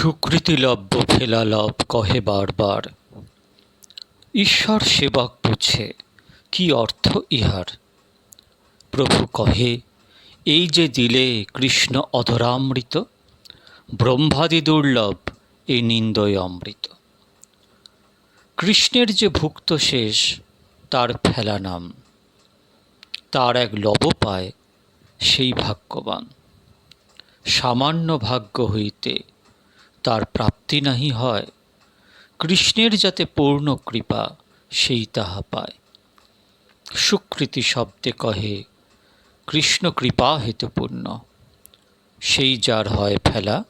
সুকৃতিলভ্য ফেলালভ কহে বারবার। ঈশ্বর সেবক বুঝে, কি অর্থ ইহার? প্রভু কহে, এই যে দিলে কৃষ্ণ অধরামৃত, ব্রহ্মাদি দুর্লভ এই নিন্দয় অমৃত। কৃষ্ণের যে ভুক্ত শেষ, তার ফেলা নাম। তার এক লব পায় সেই ভাগ্যবান। সামান্য ভাগ্য হইতে তার প্রাপ্তি নাহি হয়। কৃষ্ণের যাতে পূর্ণ কৃপা, সেই তাহা পায়। সুকৃতি শব্দে কহে, কৃষ্ণ কৃপা হেতুপূর্ণ। সেই যার হয় ফেলা,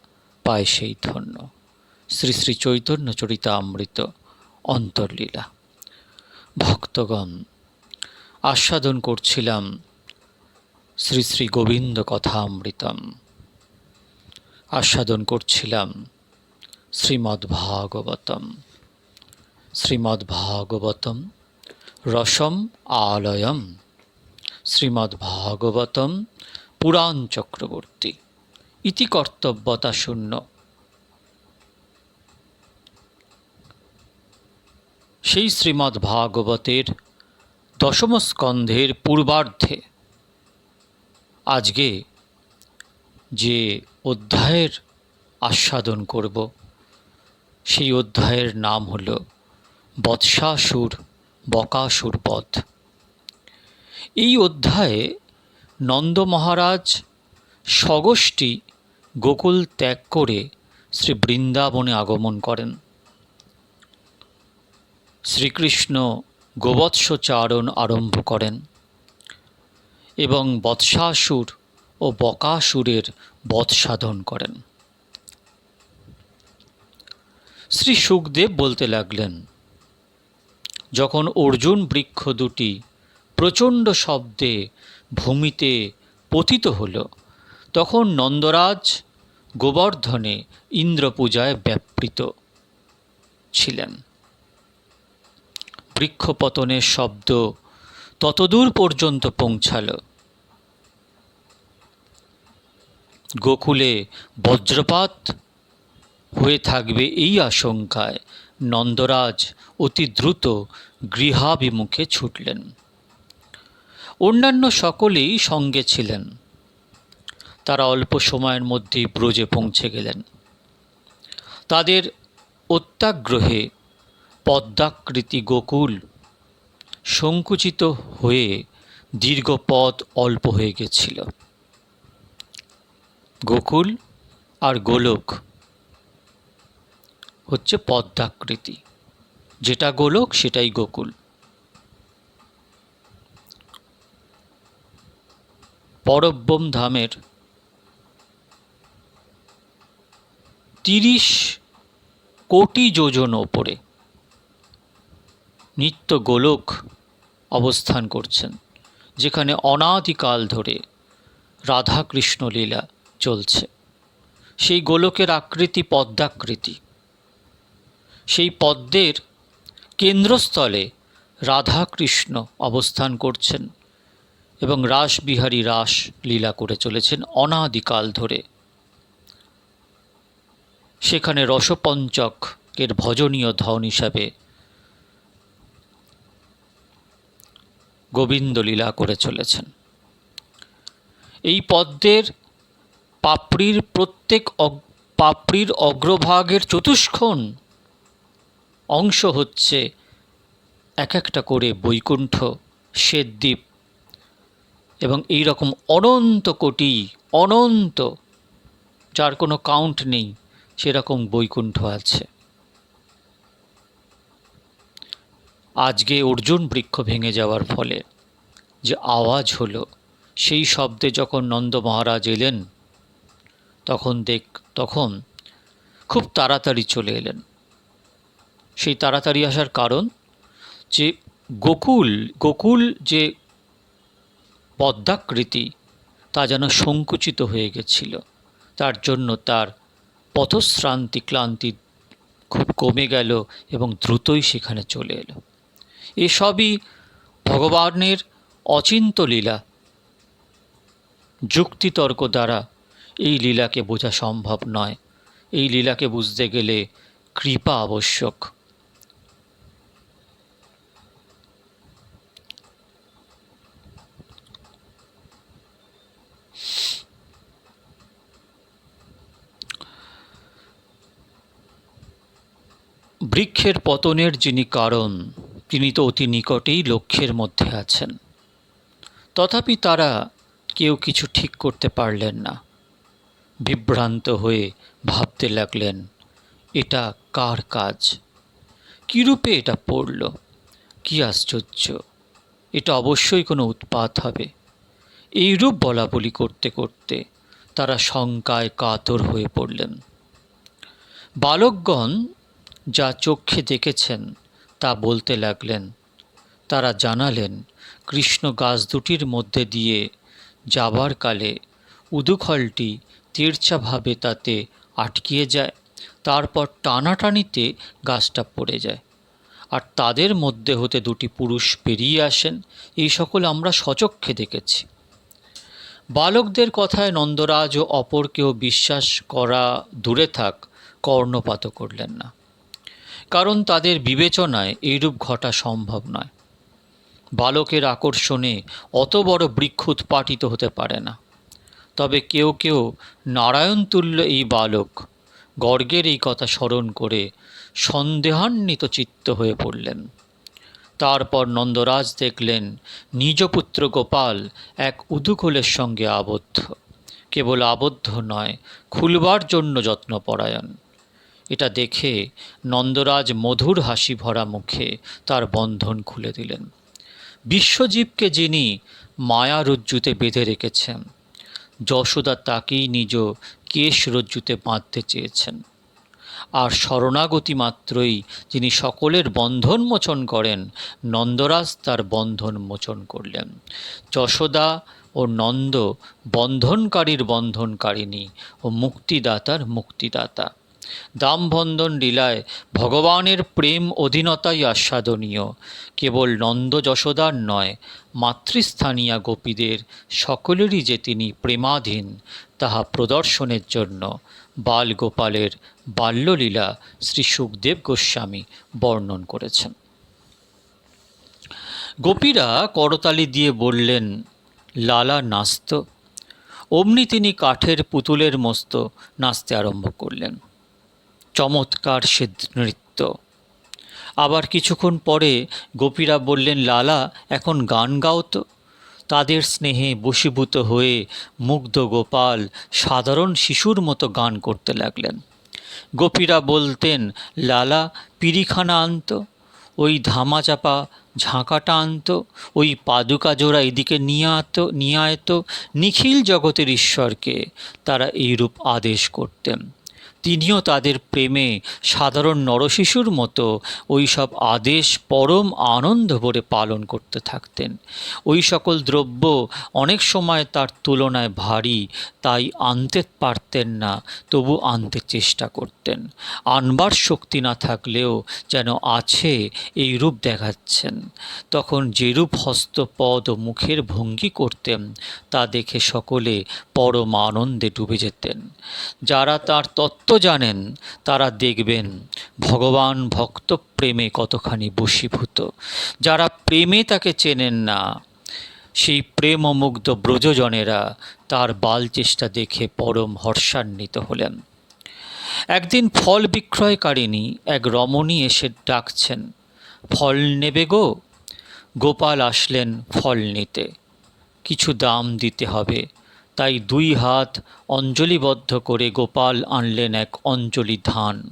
পায় সেই ধন্য। শ্রী শ্রী চৈতন্য চরিতামৃত, অন্তর্লীলা। ভক্তগণ, আস্বাদন করছিলাম শ্রী শ্রী গোবিন্দ কথামৃতম। আস্বাদন করছিলাম শ্রীমদ্ ভাগবতম রসম আলয়ম। শ্রীমদ্ভাগবতম পুরাণ চক্রবর্তী। ইতি কর্তব্যতা শূন্য। সেই শ্রীমদ্ভাগবতের দশম স্কন্ধের পূর্বার্ধে আজকে যে অধ্যায়ের আস্বাদন করব। সেই অধ্যায়ের নাম হল বৎসাসুর বকাসুর বধ এই অধ্যায়ে নন্দ মহারাজ স্বগোষ্ঠী গোকুল ত্যাগ করে শ্রী বৃন্দাবনে আগমন করেন। শ্রীকৃষ্ণ গোবৎসচারণ আরম্ভ করেন এবং বৎসাসুর ও বকাসুরের বধ সাধন করেন। শ্রী সুখদেব বলতে লাগলেন, যখন অর্জুন বৃক্ষ দুটি প্রচণ্ড শব্দে ভূমিতে পতিত হল, তখন নন্দরাজ গোবর্ধনে ইন্দ্র পূজায় ব্যাপৃত ছিলেন। বৃক্ষপতনের শব্দ ততদূর পর্যন্ত পৌঁছাল। গোকুলে বজ্রপাত হয়ে থাকবে এই আশঙ্কায় নন্দরাজ অতি দ্রুত গৃহাভিমুখে ছুটলেন। অন্যান্য সকলেই সঙ্গে ছিলেন। তারা অল্প সময়ের মধ্যেই ব্রজে পৌঁছে গেলেন। তাদের অত্যাগ্রহে পদ্মাকৃতি গোকুল সংকুচিত হয়ে দীর্ঘ পথ অল্প হয়ে গেছিল। গোকুল আর গোলক হচ্ছে পদ্মাকৃতি। যেটা গোলক, সেটাই গোকুল। পরব্রম ধামের তিরিশ কোটি যোজন ওপরে নিত্য গোলক অবস্থান করছেন, যেখানে অনাদিকাল ধরে রাধাকৃষ্ণ লীলা চলছে। সেই গোলকের আকৃতি পদ্মাকৃতি। সেই পদ্মের কেন্দ্রস্থলে রাধাকৃষ্ণ অবস্থান করছেন এবং রাসবিহারী রাস লীলা করে চলেছেন অনাদিকাল ধরে। সেখানে রসপঞ্চকের ভজনীয় ধন হিসাবে গোবিন্দ লীলা করে চলেছেন। এই পদ্মের পাপড়ির প্রত্যেক পাপড়ির অগ্রভাগের চতুষ্কোণ অংশ হচ্ছে এক একটা করে বৈকুণ্ঠ শ্বেতদ্বীপ এবং এই রকম অনন্ত কোটি, অনন্ত, যার কোনো কাউন্ট নেই, সেরকম বৈকুণ্ঠ আছে। আজকে অর্জুন বৃক্ষ ভেঙে যাওয়ার ফলে যে আওয়াজ হলো, সেই শব্দে যখন নন্দ মহারাজ এলেন, তখন দেখ, তখন খুব তাড়াতাড়ি চলে এলেন। সেই তাড়াতাড়ি আসার কারণ যে গোকুল গোকুল যে পদ্মাকৃতি, তা যেন সংকুচিত হয়ে গেছিল। তার জন্য তার পথশ্রান্তি ক্লান্তি খুব কমে গেল এবং দ্রুতই সেখানে চলে এলো। এসবই ভগবানের অচিন্ত লীলা। যুক্তিতর্ক দ্বারা এই লীলাকে বোঝা সম্ভব নয়। এই লীলাকে বুঝতে গেলে কৃপা আবশ্যক। বৃক্ষের পতনের যিনি কারণ, তিনি তো অতি নিকটেই লক্ষ্যের মধ্যে আছেন। তথাপি তারা কেউ কিছু ঠিক করতে পারলেন না। বিভ্রান্ত হয়ে ভাবতে লাগলেন, এটা কার কাজ? কীরূপে এটা পড়ল? কি আশ্চর্য! এটা অবশ্যই কোনো উৎপাত হবে। এইরূপ বলা বলি করতে করতে তারা শঙ্কায় কাতর হয়ে পড়লেন। বালকগণ যা চক্ষে দেখেছেন তা বলতে লাগলেন। তারা জানালেন, কৃষ্ণ গাছ দুটির মধ্যে দিয়ে যাবার কালে উদুখলটি তেরছাভাবে তাতে আটকিয়ে যায়, তারপর টানাটানিতে গাছটা পড়ে যায়। আর তাদের মধ্যে হতে দুটি পুরুষ বেরিয়ে আসেন, এই সকল আমরা সচক্ষে দেখেছি। বালকদের কথায় নন্দরাজ ও অপর কেউ বিশ্বাস করা দূরে থাক কর্ণপাত করলেন না। কারণ তাদের বিবেচনায় এইরূপ ঘটা সম্ভব নয়। বালকের আকর্ষণে অত বড় বৃক্ষ উৎপাটিত হতে পারে না। তবে কেউ কেউ নারায়ণতুল্য এই বালক গর্গের এই কথা স্মরণ করে সন্দেহান্বিত চিত্ত হয়ে পড়লেন। তারপর নন্দরাজ দেখলেন নিজ পুত্র গোপাল এক উদুকলের সঙ্গে আবদ্ধ। কেবল আবদ্ধ নয়, খুলবার জন্য যত্নপরায়ণ। এটা দেখে নন্দরাজ মধুর হাসি ভরা মুখে তার বন্ধন খুলে দিলেন। বিশ্বজীবকে যিনি মায়া রজ্জুতে বেঁধে রেখেছেন, যশোদা তাকেই নিজ কেশ রজ্জুতে বাঁধতে চেয়েছেন। আর শরণাগতি মাত্রই যিনি সকলের বন্ধন মোচন করেন, নন্দরাজ তার বন্ধন মোচন করলেন। যশোদা ও নন্দ বন্ধনকারীর বন্ধনকারিণী ও মুক্তিদাতার মুক্তিদাতা। দামবন্ধন লীলায় ভগবানের প্রেম অধীনতাই আস্বাদনীয়। কেবল নন্দ যশোদার নয়, মাতৃস্থানীয় গোপীদের সকলেরই যে তিনি প্রেমাধীন, তাহা প্রদর্শনের জন্য বালগোপালের বাল্যলীলা শ্রী সুখদেব গোস্বামী বর্ণন করেছেন। গোপীরা করতালি দিয়ে বললেন, লালা, নাস্ত। অমনি তিনি কাঠের পুতুলের মস্ত নাচতে আরম্ভ করলেন। চমৎকার সে নৃত্য। আবার কিছুক্ষণ পরে গোপীরা বললেন, লালা, এখন গান গাও তো। তাদের স্নেহে বশীভূত হয়ে মুগ্ধ গোপাল সাধারণ শিশুর মতো গান করতে লাগলেন। গোপীরা বলতেন, লালা পিরিখানা আনত, ওই ধামাচাপা ঝাঁকাটা আনত, ওই পাদুকা জোড়া এদিকে নিয়ে আত, নিয়ে আয়তো, নিখিল জগতের ঈশ্বরকে তারা এইরূপ আদেশ করতেন। তিনিও তাদের প্রেমে সাধারণ নরশিশুর মতো ওই সব আদেশ পরম আনন্দ ভরে পালন করতে থাকতেন। ওই সকল দ্রব্য অনেক সময় তার তুলনায় ভারী, তাই আনতে পারতেন না, তবু আনতে চেষ্টা করতেন। আনবার শক্তি না থাকলেও যেন আছে এই রূপ দেখাচ্ছেন। তখন যেরূপ হস্তপদ ও মুখের ভঙ্গি করতেন, তা দেখে সকলে পরম আনন্দে ডুবে যেতেন। যারা তার তত্ত্ব জানেন, তারা দেখবেন ভগবান ভক্ত প্রেমে কতখানি বশীভূত। যারা প্রেমে তাকে চেনেন না, সেই প্রেমমুগ্ধ ব্রজজনেরা তার বাল চেষ্টা দেখে পরম হর্ষান্বিত হলেন। একদিন ফল বিক্রয়কারিণী এক রমণী এসে ডাকছেন, ফল নেবে গো? গোপাল আসলেন ফল নিতে, কিছু দাম দিতে হবে। তাই দুই হাত অঞ্জলিবদ্ধ করে গোপাল আনলেন এক অঞ্জলি ধান।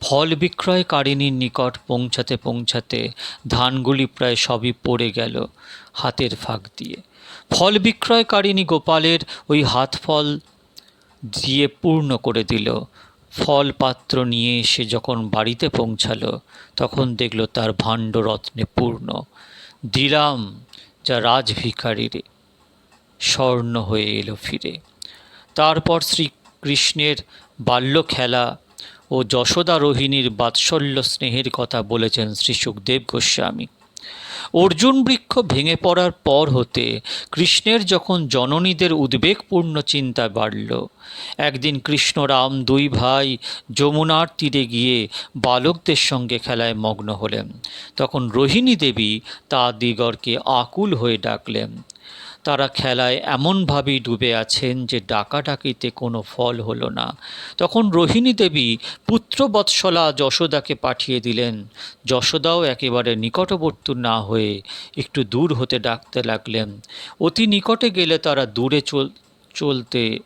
ফল বিক্রয়কারিণীর নিকট পৌঁছাতে পৌঁছাতে ধানগুলি প্রায় সবই পড়ে গেল হাতের ফাঁক দিয়ে। ফল বিক্রয়কারিণী গোপালের ওই হাত ফল দিয়ে পূর্ণ করে দিল। ফল পাত্র নিয়ে এসে যখন বাড়িতে পৌঁছালো, তখন দেখল তার ভাণ্ড রত্নে পূর্ণ। দিলাম, যা রাজভিখারিরে স্বর্ণ হয়ে এলো ফিরে। তারপর শ্রীকৃষ্ণের বাল্য খেলা ও যশোদা রোহিণীর বাৎসল্য স্নেহের কথা বলেছেন শ্রী সুখদেব গোস্বামী। অর্জুন বৃক্ষ ভেঙে পড়ার পর হতে কৃষ্ণের যখন জননীদের উদ্বেগপূর্ণ চিন্তা বাড়ল, একদিন কৃষ্ণরাম দুই ভাই যমুনার তীরে গিয়ে বালকদের সঙ্গে খেলায় মগ্ন হলেন। তখন রোহিণী দেবী তা দিগরকে আকুল হয়ে ডাকলেন তারা খেলায় এমনভাবেই ডুবে আছেন যে ডাকাডাকিতে কোনো ফল হলো না। তখন রোহিণী দেবী পুত্রবৎসলা যশোদাকে পাঠিয়ে দিলেন। যশোদাও একেবারে নিকটবর্তী না হয়ে একটু দূর হতে ডাকতে লাগলেন। অতি নিকটে গেলে তারা দূরে চল, চলতে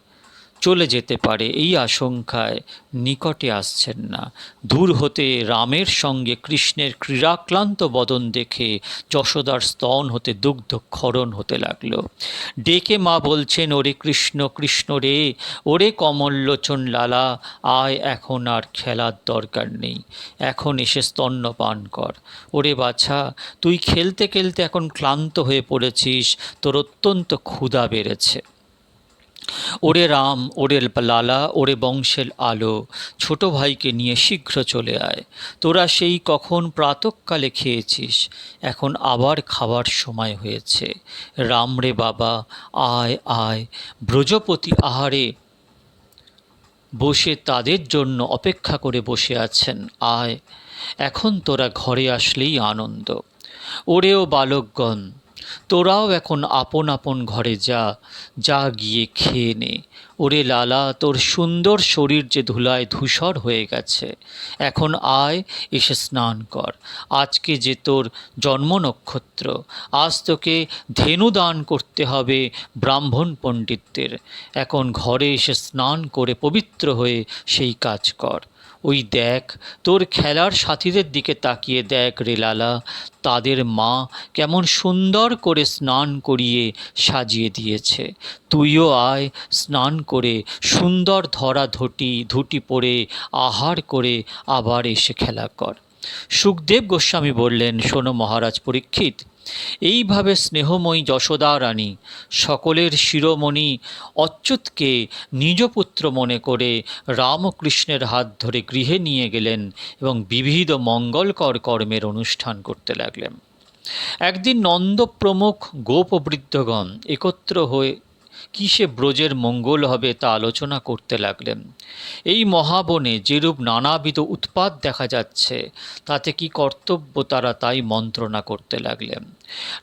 চলে যেতে পারে। এই আশঙ্কায় নিকটে আসছেন না। দূর হতে রামের সঙ্গে কৃষ্ণের ক্রীড়াক্লান্ত বদন দেখে যশোদার স্তন হতে দুগ্ধ ক্ষরণ হতে লাগল। ডেকে মা বলছেন, ওরে কৃষ্ণ কৃষ্ণ রে, ওরে কমললোচন লালা, আয় এখন আর খেলার দরকার নেই। এখন এসে স্তন্যপান কর। ওরে বাছা, তুই খেলতে খেলতে এখন ক্লান্ত হয়ে পড়েছিস, তোর অত্যন্ত ক্ষুধা বেড়েছে। ওরে রাম, ওরে লালা, ওরে বংশের আলো, ছোট ভাইকে নিয়ে শীঘ্র চলে আয়। তোরা সেই কখন প্রাতকালে খেয়েছিস, এখন আবার খাবার সময় হয়েছে। রাম রে বাবা, আয় আয়। ব্রজপতি আহারে বসে তাদের জন্য অপেক্ষা করে বসে আছেন। আয়, এখন তোরা ঘরে আসলেই আনন্দ। ওরেও বালকগণ তোরাও এখন আপন আপন ঘরে যা যা গিয়ে খেয়ে নে। ওরে লালা, তোর সুন্দর শরীর যে ধুলায় ধূসর হয়ে গেছে, এখন আয়, এসে স্নান কর। আজকে যে তোর জন্ম নক্ষত্র, আজ তোকে ধেনু দান করতে হবে ব্রাহ্মণ পণ্ডিতদের। এখন ঘরে এসে স্নান করে পবিত্র হয়ে সেই কাজ কর। ওই দেখ, তোর খেলার সাথীদের দিকে তাকিয়ে দেখ রেলালা তাদের মা কেমন সুন্দর করে স্নান করিয়ে সাজিয়ে দিয়েছে। তুইও আয় স্নান করে সুন্দর ধরা ধুটি ধুটি পরে আহার করে আবার এসে খেলা কর। সুখদেব গোস্বামী বললেন, শোনো মহারাজ পরীক্ষিত এইভাবে স্নেহময়ী যশোদা রানী সকলের শিরোমণি অচ্যুতকে নিজ পুত্র মনে করে রামকৃষ্ণের হাত ধরে গৃহে নিয়ে গেলেন এবং বিবিধ মঙ্গলকর কর্মের অনুষ্ঠান করতে লাগলেন। একদিন নন্দ প্রমুখ গোপবৃদ্ধগণ একত্র হয়ে কিসে ব্রজের মঙ্গল হবে তা আলোচনা করতে লাগলেন। এই মহাবনে যেরূপ নানাবিধ উৎপাত দেখা যাচ্ছে, তাতে কি কর্তব্য তারা তাই মন্ত্রণা করতে লাগলেন।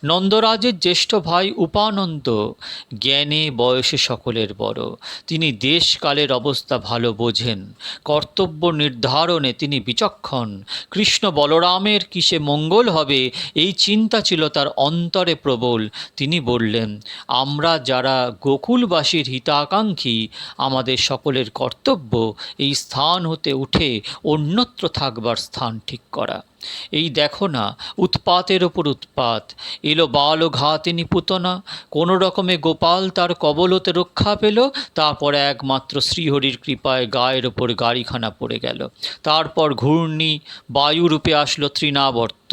নন্দরাজের জ্যেষ্ঠ ভাই উপানন্দ, জ্ঞানে বয়সে সকলের বড়। তিনি দেশকালের অবস্থা ভালো বোঝেন, কর্তব্য নির্ধারণে তিনি বিচক্ষণ। কৃষ্ণ বলরামের কিসে মঙ্গল হবে, এই চিন্তা ছিল তার অন্তরে প্রবল। তিনি বললেন, আমরা যারা গোকুলবাসীর হিতাকাঙ্ক্ষী, আমাদের সকলের কর্তব্য এই স্থান হতে উঠে অন্যত্র থাকবার স্থান ঠিক করা। এই দেখো না, উৎপাতের ওপর উৎপাত। এলো বাল ও ঘাতিনি পুতনা। কোনো রকমে গোপাল তার কবলতে রক্ষা পেল, তারপরে একমাত্র শ্রীহরির কৃপায় গায়ের ওপর গাড়িখানা পড়ে গেল। তারপর ঘূর্ণি বায়ুরূপে আসলো তৃণাবর্ত।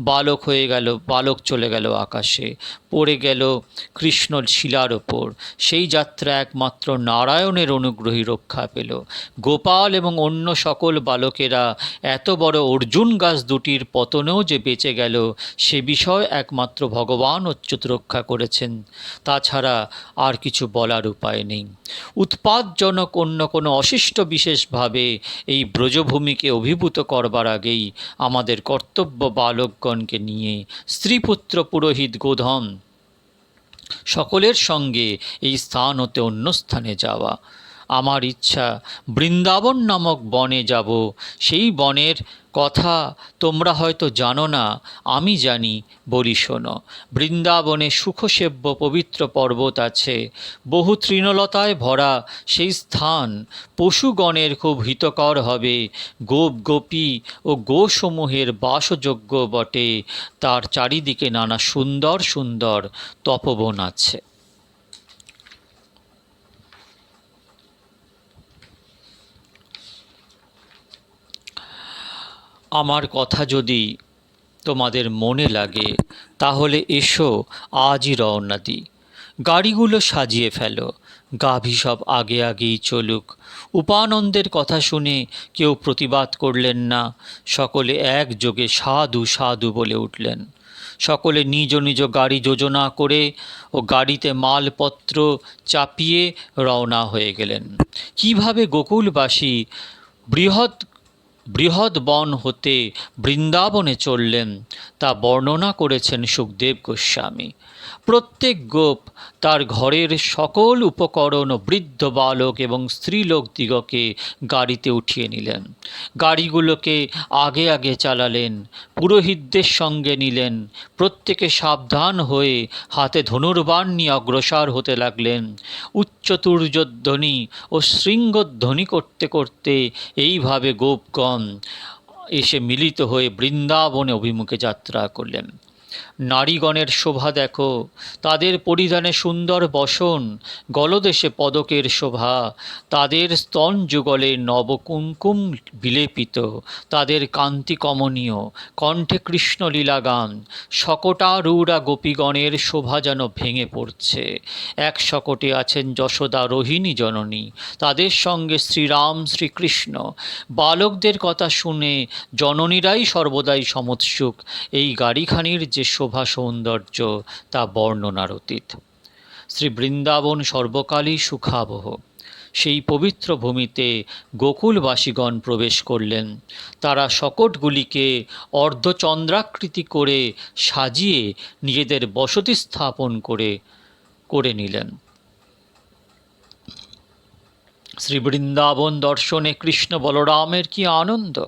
বালক হয়ে গেল, বালক চলে গেল আকাশে। পড়ে গেল কৃষ্ণ শিলার ওপর। সেই যাত্রা একমাত্র নারায়ণের অনুগ্রহী রক্ষা পেল। গোপাল এবং অন্য সকল বালকেরা, এত বড় অর্জুন গাছ দুটির পতনেও যে বেঁচে গেল, সে বিষয় একমাত্র ভগবান অচ্যুত রক্ষা করেছেন। তাছাড়া আর কিছু বলার উপায় নেই। উৎপাদজনক অন্য কোনো অশিষ্ট বিশেষভাবে এই ব্রজভূমিকে অভিভূত করবার আগেই আমাদের কর্তব্য বালকগণকে নিয়ে, স্ত্রীপুত্র পুরোহিত গোধন, সকলের সঙ্গে এই স্থান হতে অন্য স্থানে যাওয়া। আমার ইচ্ছা, বৃন্দাবন নামক বনে যাব। সেই বনের কথা তোমরা হয়তো জানো না, আমি জানি, বলি শোনো। বৃন্দাবনে সুখসেব্য পবিত্র পর্বত আছে, বহু তৃণলতায় ভরা সেই স্থান। পশুগণের খুব হিতকর হবে, গোপ গোপী ও গোসমূহের বাসযোগ্য বটে, তার চারিদিকে নানা সুন্দর সুন্দর তপবন আছে। আমার কথা যদি তোমাদের মনে লাগে, তাহলে এসো, আজই রওনা দিই। গাড়িগুলো সাজিয়ে ফেলো, গাভী সব আগে আগেই চলুক। উপানন্দের কথা শুনে কেউ প্রতিবাদ করলেন না, সকলে একযোগে সাধু সাধু বলে উঠলেন। সকলে নিজ নিজ গাড়ি যোজনা করে ও গাড়িতে মালপত্র চাপিয়ে রওনা হয়ে গেলেন। কীভাবে গোকুলবাসী বৃহৎ বৃহৎ বন হতে বৃন্দাবনে চললেন, তা বর্ণনা করেছেন সুখদেব গোস্বামী। প্রত্যেক গোপ তার ঘরের সকল উপকরণ বৃদ্ধ বালক এবং স্ত্রীলোক দিগকে গাড়িতে উঠিয়ে নিলেন। গাড়িগুলোকে আগে আগে চালালেন, পুরোহিতদের সঙ্গে নিলেন, প্রত্যেকে সাবধান হয়ে হাতে ধনুর্বাণ নিয়ে অগ্রসর হতে লাগলেন। উচ্চতুর্যধ্বনি ও শৃঙ্গধ্বনি করতে করতে এইভাবে গোপগণ এসে মিলিত হয়ে বৃন্দাবনে অভিমুখে যাত্রা করলেন। নারীগণের শোভা দেখো, তাদের পরিধানে সুন্দর বসন, গলদেশে পদকের শোভা, তাদের স্তন যুগলে নবকুঙ্কুম বিলেপিত, তাদের কান্তি কমনীয়, কণ্ঠে কৃষ্ণলীলা গান শকটারূঢ়া গোপীগণের শোভা যেন ভেঙে পড়ছে। এক শকটে আছেন যশোদা রোহিণী জননী, তাদের সঙ্গে শ্রীরাম শ্রীকৃষ্ণ। বালকদের কথা শুনে জননীরাই সর্বদাই সমৎসুক, এই গাড়িখানির যে শোভা সৌন্দর্য তা বর্ণনার অতীত শ্রী বৃন্দাবন সর্বকালই সুখাবহ। সেই পবিত্র ভূমিতে গোকুলবাসীগণ প্রবেশ করলেন। তারা শকটগুলিকে অর্ধচন্দ্রাকৃতি করে সাজিয়ে নিজেদের বসতি স্থাপন করে করে নিলেন। শ্রী বৃন্দাবন দর্শনে কৃষ্ণ বলরামের কি আনন্দ?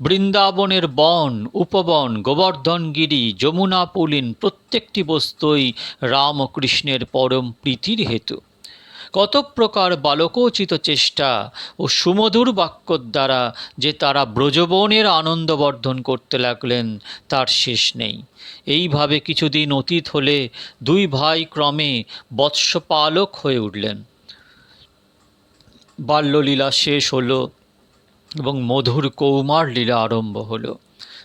বৃন্দাবনের বন, উপবন, গোবর্ধনগিরি যমুনা পুলিন প্রত্যেকটি বস্তুই রাম ও কৃষ্ণের পরম প্রীতির হেতু। কত প্রকার বালকোচিত চেষ্টা ও সুমধুর বাক্যর দ্বারা যে তারা ব্রজবনের আনন্দবর্ধন করতে লাগলেন, তার শেষ নেই। এইভাবে কিছুদিন অতীত হলে দুই ভাই ক্রমে বৎসপালক হয়ে উঠলেন। বাল্যলীলা শেষ হলো এবং মধুর কৌমার লীলা আরম্ভ হলো।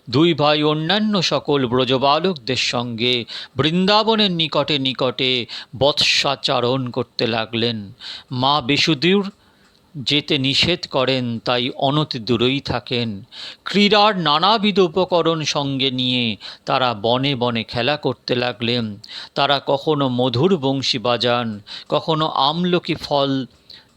দুই ভাই অন্যান্য সকল ব্রজবালকদের সঙ্গে বৃন্দাবনের নিকটে নিকটে বৎসাচারণ করতে লাগলেন। মা বেশুদূর যেতে নিষেধ করেন, তাই অনতি দূরেই থাকেন। ক্রীড়ার নানাবিধ উপকরণ সঙ্গে নিয়ে তারা বনে বনে খেলা করতে লাগলেন। তারা কখনো মধুর বংশী বাজান, কখনো আমলকি ফল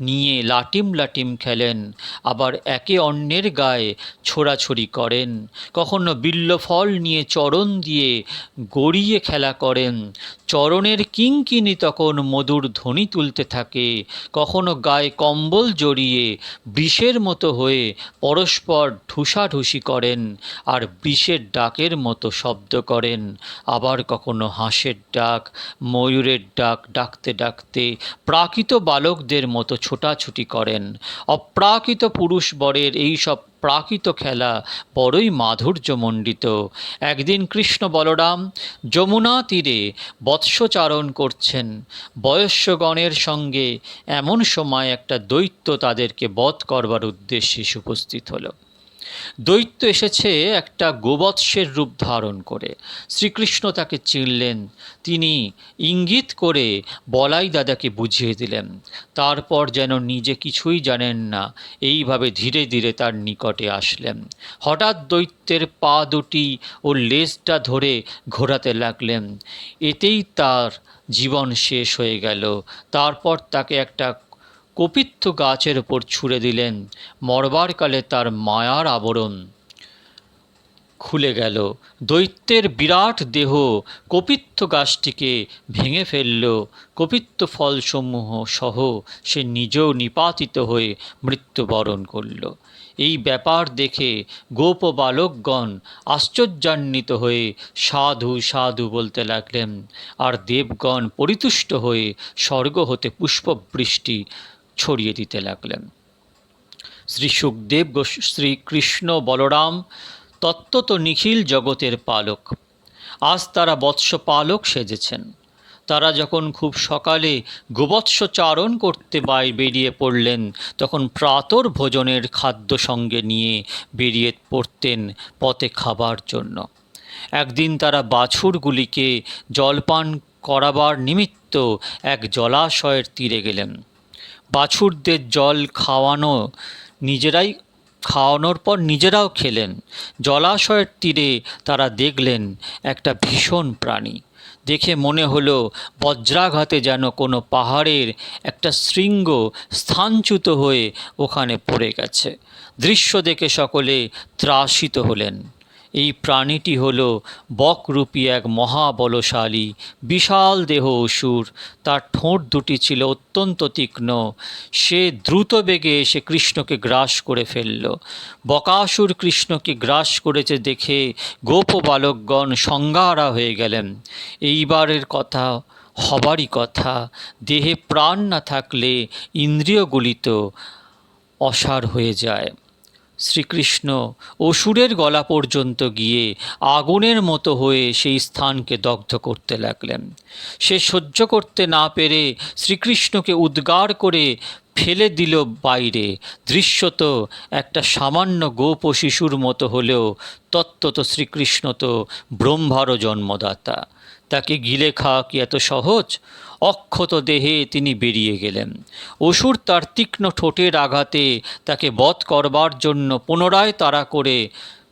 নিয়ে লাটিম লাটিম খেলেন, আবার একে অন্যের গায়ে ছোড়াছড়ি করেন। কখনো বিল্লফল নিয়ে চরণ দিয়ে গড়িয়ে খেলা করেন। চরণের কিঙ্কিনি তখন মধুর ধ্বনি তুলতে থাকে। কখনো গায়ে কম্বল জড়িয়ে বিষের মতো হয়ে পরস্পর ঠুসাঠুসি করেন, আর বিষের ডাকের মতো শব্দ করেন। আবার কখনো হাঁসের ডাক, ময়ূরের ডাক ডাকতে ডাকতে প্রাকৃত বালকদের মতো ছোটাছুটি করেন। অপ্রাকৃত পুরুষ বরের এই সব প্রাকৃত খেলা বড়ই মাধুর্যমণ্ডিত। একদিন কৃষ্ণ বলরাম যমুনা তীরে বৎসচারণ করছেন। বয়স্যগণের সঙ্গে এমন সময় একটা দৈত্য তাদেরকে বধ করবার উদ্দেশ্যে উপস্থিত হলো। দৈত্য এসেছে একটা গোবৎসের রূপ ধারণ করে। শ্রীকৃষ্ণ তাকে চিনলেন। তিনি ইঙ্গিত করে বলাই দাদাকে বুঝিয়ে দিলেন। তারপর যেন নিজে কিছুই জানেন না, এইভাবে ধীরে ধীরে তার নিকটে আসলেন। হঠাৎ দৈত্যের পা দুটি ও লেজটা ধরে ঘোরাতে লাগলেন। এতেই তার জীবন শেষ হয়ে গেল। তারপর তাকে একটা কপিত্থ গাছের ওপর ছুঁড়ে দিলেন। মরবার কালে তার মায়ার আবরণ। খুলে গেল। দৈত্যের বিরাট দেহ কপিত্থ গাছটিকে ভেঙে ফেলল। কপিত্থ ফলসমূহ সহ সে নিজেও নিপাতিত হয়ে মৃত্যুবরণ করল। এই ব্যাপার দেখে গোপ বালকগণ আশ্চর্যান্বিত হয়ে সাধু সাধু বলতে লাগলেন, আর দেবগণ পরিতুষ্ট হয়ে স্বর্গ হতে পুষ্পবৃষ্টি ছড়িয়ে দিতে লাগলেন। শ্রী সুখদেব শ্রীকৃষ্ণ বলরাম তত্ত্বত নিখিল জগতের পালক। আজ তারা বৎস পালক সেজেছেন। তারা যখন খুব সকালে গোবৎস চারণ করতে বাই বেরিয়ে পড়লেন, তখন প্রাতর ভোজনের খাদ্য সঙ্গে নিয়ে বেরিয়ে পড়তেন পথে খাবার জন্য। একদিন তারা বাছুরগুলিকে জলপান করাবার নিমিত্ত এক জলাশয়ের তীরে গেলেন। বাছুরদের জল খাওয়ানো, নিজেরাই খাওয়ানোর পর নিজেরাও খেলেন। জলাশয়ের তীরে তারা দেখলেন একটা ভীষণ প্রাণী। দেখে মনে হলো বজ্রাঘাতে যেন কোনো পাহাড়ের একটা শৃঙ্গ স্থানচ্যুত হয়ে ওখানে পড়ে গেছে। দৃশ্য দেখে সকলে ত্রাসিত হলেন। এই প্রাণীটি হল বকরূপী এক মহাবলশালী, বিশাল দেহ অসুর। তার ঠোঁট দুটি ছিল অত্যন্ত তীক্ষ্ণ। সে দ্রুত বেগে এসে কৃষ্ণকে গ্রাস করে ফেলল। বকাসুর কৃষ্ণকে গ্রাস করেছে দেখে গোপ বালকগণ সংজ্ঞারা হয়ে গেলেন। এইবারের কথা, হবারই কথা, দেহে প্রাণ না থাকলে ইন্দ্রিয়গুলি তো অসার হয়ে যায়। শ্রীকৃষ্ণ অসুরের গলা পর্যন্ত গিয়ে আগুনের মতো হয়ে সেই স্থানকে দগ্ধ করতে লাগলেন। সে সহ্য করতে না পেরে শ্রীকৃষ্ণকে উদ্গার করে ফেলে দিল বাইরে। দৃশ্যত একটা সামান্য গোপ শিশুর মতো হলেও তত্ত্বত শ্রীকৃষ্ণ তো ব্রহ্মারও জন্মদাতা। তাকে গিলে খাওয়া কি এত সহজ? অক্ষত দেহে তিনি বেরিয়ে গেলেন। অসুর তার তীক্ষ্ণ ঠোঁটের আঘাতে তাকে বধ করবার জন্য পুনরায় তাড়া করে,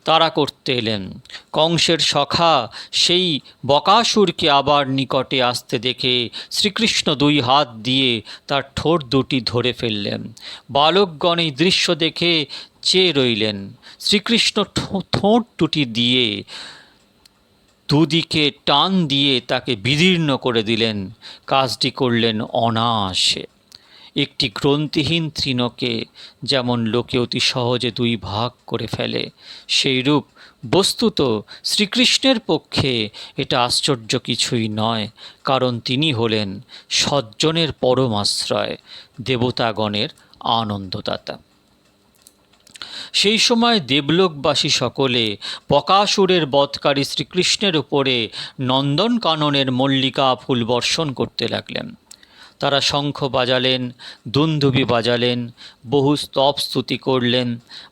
তারা করতে এলেন। কংসের সখা সেই বকাসুরকে আবার নিকটে আসতে দেখে শ্রীকৃষ্ণ দুই হাত দিয়ে তার ঠোঁট দুটি ধরে ফেললেন। বালকগণ এই দৃশ্য দেখে চেয়ে রইলেন। শ্রীকৃষ্ণ ঠোঁট দুটি দিয়ে দুদিকে টান দিয়ে তাকে বিদীর্ণ করে দিলেন। কাজটি করলেন অনায়াসে। একটি গ্রন্থিহীন তৃণকে যেমন লোকে অতি সহজে দুই ভাগ করে ফেলে সেইরূপ বস্তুত শ্রীকৃষ্ণের পক্ষে এটা আশ্চর্য কিছুই নয়, কারণ তিনি হলেন সজ্জনের পরম আশ্রয়, দেবতাগণের আনন্দদাতা। সেই সময় দেবলোকবাসী সকলে বকাসুরের বধকারী শ্রীকৃষ্ণের উপরে নন্দনকাননের মল্লিকা ফুল বর্ষণ করতে লাগলেন। তারা শঙ্খ বাজালেন, দুন্দুবি বাজালেন, বহু স্তব স্তুতি করলেন।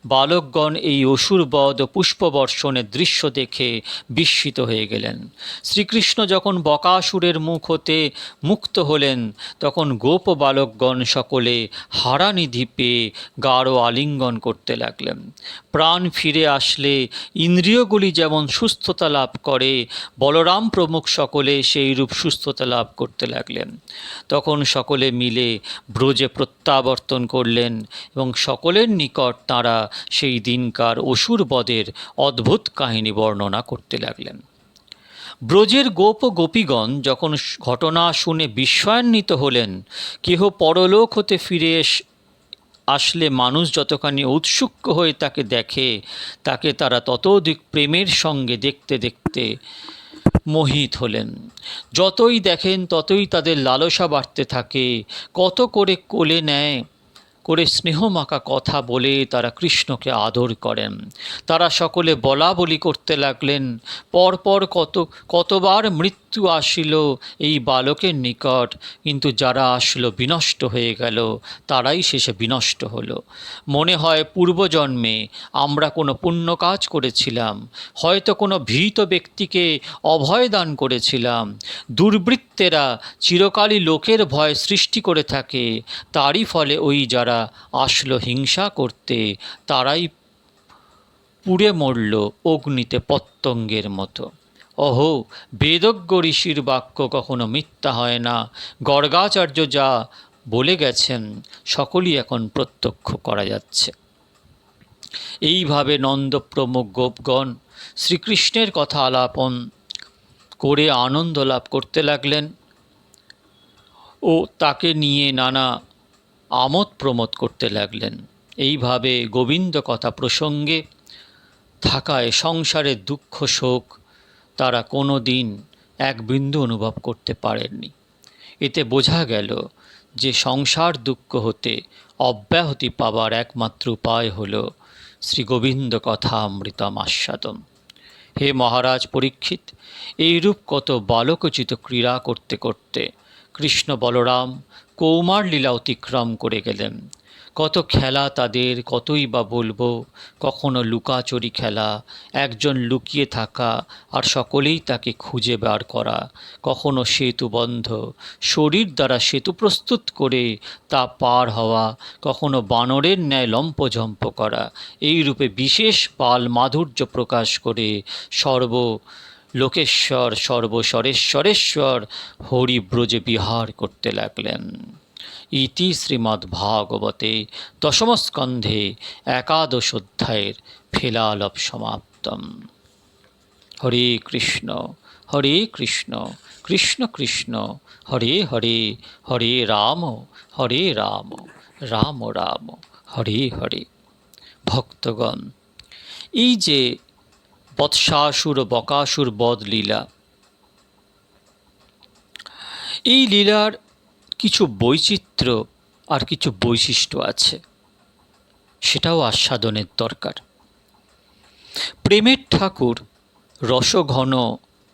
বালকগণ এই অসুরবধ ও পুষ্পবর্ষণের দৃশ্য দেখে বিস্মিত হয়ে গেলেন। শ্রীকৃষ্ণ যখন বকাসুরের মুখ হতে মুক্ত হলেন, তখন গোপ বালকগণ সকলে হারানিধি পেয়ে গাঢ় আলিঙ্গন করতে লাগলেন। প্রাণ ফিরে আসলে ইন্দ্রিয়গুলি যেমন সুস্থতা লাভ করে, বলরাম প্রমুখ সকলে সেই রূপ সুস্থতা লাভ করতে লাগলেন। তখন সকলে মিলে ব্রজে প্রত্যাবর্তন করলেন এবং সকলের নিকট তাঁরা সেই দিনকার অসুর বদের অদ্ভুত কাহিনী বর্ণনা করতে লাগলেন। ব্রজের গোপ গোপীগণ যখন ঘটনা শুনে বিস্ময়ান্বিত হলেন, কেহ পরলোক হতে ফিরে আসলে মানুষ যতখানি উৎসুক হয়ে তাকে দেখে, তাকে তারা ততোধিক প্রেমের সঙ্গে দেখতে দেখতে মোহিত হলেন। যতই দেখেন, ততই তাদের লালসা বাড়তে থাকে। কত করে কোলে নেয়, করে স্নেহমাখা কথা বলে তারা কৃষ্ণকে আদর করেন। তারা সকলে বলা বলি করতে লাগলেন। পরপর কত, কতবার মৃত্যু আসিল এই বালকের নিকট, কিন্তু যারা আসলো বিনষ্ট হয়ে গেল, তারাই শেষে বিনষ্ট হলো। মনে হয় পূর্বজন্মে আমরা কোনো পুণ্য কাজ করেছিলাম, হয়তো কোনো ভীত ব্যক্তিকে অভয় দান করেছিলাম। দুর্বৃত্তেরা চিরকালই লোকের ভয় সৃষ্টি করে থাকে, তারই ফলে ওই যারা আসলো হিংসা করতে, তারাই পুড়ে মরল অগ্নিতে পত্তঙ্গের মতো। অহো, বেদজ্ঞ ঋষির বাক্য কখনো মিথ্যা হয় না। গর্গাচার্য যা বলে গেছেন, সকলই এখন প্রত্যক্ষ করা যাচ্ছে। এইভাবে নন্দপ্রমুখ গোপগণ শ্রীকৃষ্ণের কথা আলাপন করে আনন্দ লাভ করতে লাগলেন ও তাকে নিয়ে নানা আমোদ প্রমোদ করতে লাগলেন। এইভাবে গোবিন্দ কথা প্রসঙ্গে থাকায় সংসারের দুঃখ শোক তারা কোনো দিন এক বিন্দু অনুভব করতে পারেননি। এতে বোঝা গেল যে সংসার দুঃখ হতে অব্যাহতি পাবার একমাত্র উপায় হল শ্রী গোবিন্দ কথা অমৃতম আস্বাদন হে মহারাজ পরীক্ষিত, এইরূপ কত বালকোচিত ক্রীড়া করতে করতে কৃষ্ণ বলরাম কৌমার লীলা অতিক্রম করে গেলেন। কত খেলা তাদের, কতই বা বলব, কখনো লুকাচুরি খেলা, একজন লুকিয়ে থাকা আর সকলেই তাকে খুঁজে বার করা, কখনো সেতু বন্ধ, শরীর দ্বারা সেতু প্রস্তুত করে তা পার হওয়া, কখনো বানরের ন্যায় লম্পঝম্প করা, এই রূপে বিশেষ পাল মাধুর্য প্রকাশ করে সর্ব লোকেশ্বর সর্বস্বরেশ্বরেশ্বর হরিব্রজে বিহার করতে লাগলেন। ইতি শ্রীমদ্ভাগবতে দশমস্কন্ধে একাদশ অধ্যায়ের ফেলালপ সমাপ্তম। হরে কৃষ্ণ হরে কৃষ্ণ কৃষ্ণ কৃষ্ণ, হরে হরে হরে রাম হরে রাম রাম রাম, হরে হরে। ভক্তগণ, এই যে বৎসাসুর বকাসুর বধ লীলা এই লীলার কিছু বৈচিত্র্য আর কিছু বৈশিষ্ট্য আছে। সেটাও আস্বাদনের দরকার। প্রেমের ঠাকুর, রসঘন,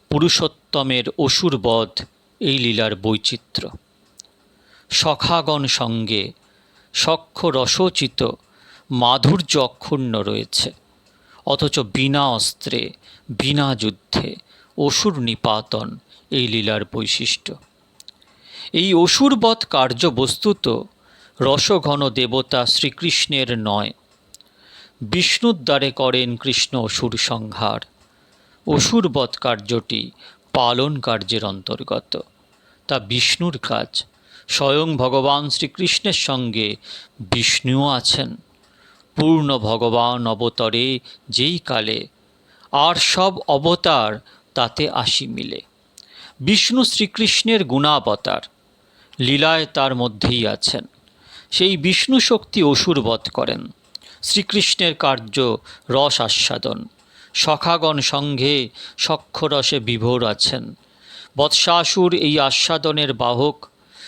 পুরুষোত্তমের অসুর বধ এই লীলার বৈচিত্র্য। সখাগণ সঙ্গে সক্ষ রসোচিত মাধুর্য অক্ষুণ্ণ রয়েছে, অথচ বিনা অস্ত্রে, বিনা যুদ্ধে অসুর নিপাতন এই লীলার বৈশিষ্ট্য। এই অসুরবৎ কার্য বস্তুত রসঘন দেবতা শ্রীকৃষ্ণের নয়। বিষ্ণুর দ্বারে করেন কৃষ্ণ অসুর সংহার। অসুরবৎ কার্যটি পালন কার্যের অন্তর্গত। তা বিষ্ণুর কাজ। স্বয়ং ভগবান শ্রীকৃষ্ণের সঙ্গে বিষ্ণুও আছেন। পূর্ণ ভগবান অবতরে যেই কালে আর সব অবতার তাতে আসি মিলে। বিষ্ণু শ্রীকৃষ্ণের গুণাবতার। লীলায় তার মধ্যেই আছেন। সেই বিষ্ণু শক্তি অসুর বধ করেন। শ্রীকৃষ্ণের কার্য রস আস্বাদন। সখাগণ সঙ্গে সক্ষরসে বিভোর আছেন। বৎসাসুর এই আস্বাদনের বাহক।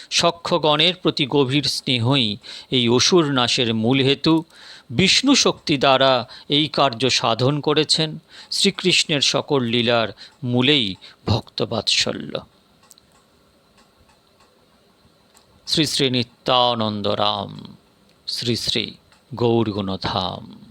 সক্ষগণের প্রতি গভীর স্নেহই এই অসুর নাশের মূল হেতু। বিষ্ণু শক্তি দ্বারা এই কার্য সাধন করেছেন। শ্রীকৃষ্ণের সকল লীলার মূলেই ভক্তবাৎসল্য। শ্রী শ্রী নিত্যানন্দ রাম শ্রী শ্রী গৌরগুণধাম।